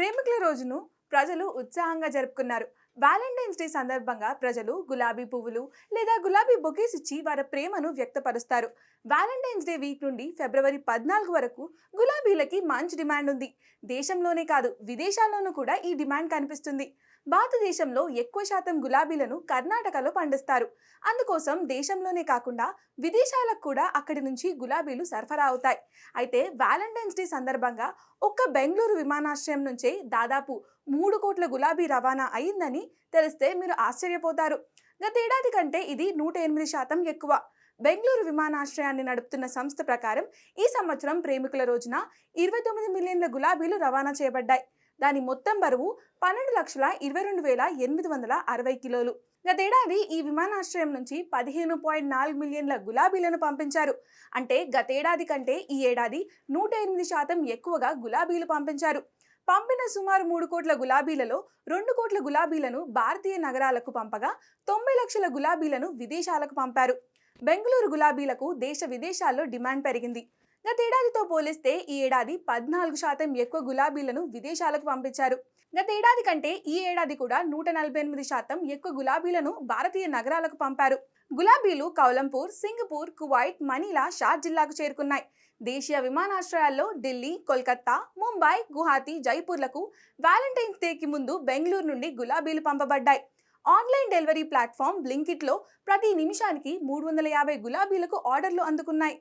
ప్రేమికుల రోజును ప్రజలు ఉత్సాహంగా జరుపుకున్నారు. వ్యాలంటైన్స్ డే సందర్భంగా ప్రజలు గులాబీ పువ్వులు లేదా గులాబీ బొకేస్ ఇచ్చి వారి ప్రేమను వ్యక్తపరుస్తారు. వ్యాలంటైన్స్ డే వీక్ నుండి ఫిబ్రవరి పద్నాలుగు వరకు గులాబీలకి మంచి డిమాండ్ ఉంది. దేశంలోనే కాదు విదేశాల్లోనూ కూడా ఈ డిమాండ్ కనిపిస్తుంది. భారతదేశంలో ఎక్కువ శాతం గులాబీలను కర్ణాటకలో పండిస్తారు. అందుకోసం దేశంలోనే కాకుండా విదేశాలకు కూడా అక్కడి నుంచి గులాబీలు సరఫరా అవుతాయి. అయితే వ్యాలంటైన్స్ డే సందర్భంగా ఒక్క బెంగళూరు విమానాశ్రయం నుంచే దాదాపు మూడు కోట్ల గులాబీ రవాణా అయిందని తెలిస్తే మీరు ఆశ్చర్యపోతారు. గతేడాది కంటే ఇది నూట ఎనిమిది శాతం ఎక్కువ. బెంగళూరు విమానాశ్రయాన్ని నడుపుతున్న సంస్థ ప్రకారం ఈ సంవత్సరం ప్రేమికుల రోజున ఇరవై తొమ్మిది మిలియన్ల గులాబీలు రవాణా చేయబడ్డాయి. దాని మొత్తం బరువు పన్నెండు లక్షల ఇరవై రెండు వేల ఎనిమిది వందల అరవై కిలోలు. గతేడాది ఈ విమానాశ్రయం నుంచి పదిహేను పాయింట్ నాలుగు మిలియన్ల గులాబీలను పంపించారు. అంటే గతేడాది కంటే ఈ ఏడాది నూట ఎనిమిది శాతం ఎక్కువగా గులాబీలు పంపించారు. పంపిన సుమారు మూడు కోట్ల గులాబీలలో రెండు కోట్ల గులాబీలను భారతీయ నగరాలకు పంపగా తొంభై లక్షల గులాబీలను విదేశాలకు పంపారు. బెంగళూరు గులాబీలకు దేశ విదేశాల్లో డిమాండ్ పెరిగింది. గతేడాదితో పోలిస్తే ఈ ఏడాది పద్నాలుగు శాతం ఎక్కువ గులాబీలను విదేశాలకు పంపించారు. గతేడాది కంటే ఈ ఏడాది కూడా నూట నలభై ఎనిమిది శాతం ఎక్కువ గులాబీలను భారతీయ నగరాలకు పంపారు. గులాబీలు Kuala Lumpur Singapore Kuwait Manila SHAR జిల్లాకు చేరుకున్నాయి. దేశీయ విమానాశ్రయాల్లో ఢిల్లీ కోల్కత్తా ముంబై గుహాతి జైపూర్లకు వ్యాలంటైన్స్ డేకి ముందు బెంగళూరు నుండి గులాబీలు పంపబడ్డాయి. ఆన్లైన్ డెలివరీ ప్లాట్ఫామ్ బ్లింకిట్లో ప్రతి నిమిషానికి మూడు వందల యాభై గులాబీలకు ఆర్డర్లు అందుకున్నాయి.